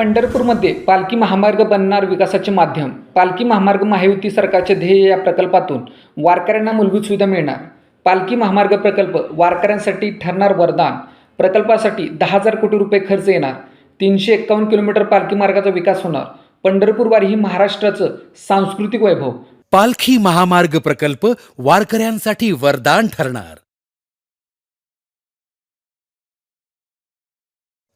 पंढरपूरमध्ये पालखी महामार्ग बनणार विकासाचे माध्यम पालखी महामार्ग महायुती सरकारचे ध्येय या प्रकल्पातून वारकऱ्यांना मूलभूत सुविधा मिळणार. पालखी महामार्ग प्रकल्प वारकऱ्यांसाठी ठरणार वरदान. प्रकल्पासाठी दहा हजार कोटी रुपये खर्च येणार. तीनशे एक्कावन्न किलोमीटर पालखी मार्गाचा विकास होणार. पंढरपूर वारी ही महाराष्ट्राचं सांस्कृतिक वैभव. पालखी महामार्ग प्रकल्प वारकऱ्यांसाठी वरदान ठरणार.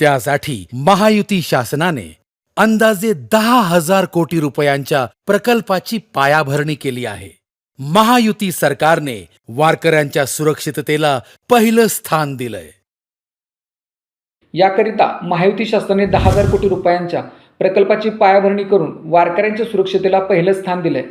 त्यासाठी महायुती शासनाने अंदाजे दहा हजार कोटी रुपयांच्या प्रकल्पाची पायाभरणी केली आहे. महायुती सरकारने वारकऱ्यांच्या सुरक्षिततेला पहिलं स्थान दिलंय. याकरिता महायुती शासनाने दहा हजार कोटी रुपयांच्या प्रकल्पाची पायाभरणी करून वारकऱ्यांच्या सुरक्षितेला पहिलं स्थान दिलंय.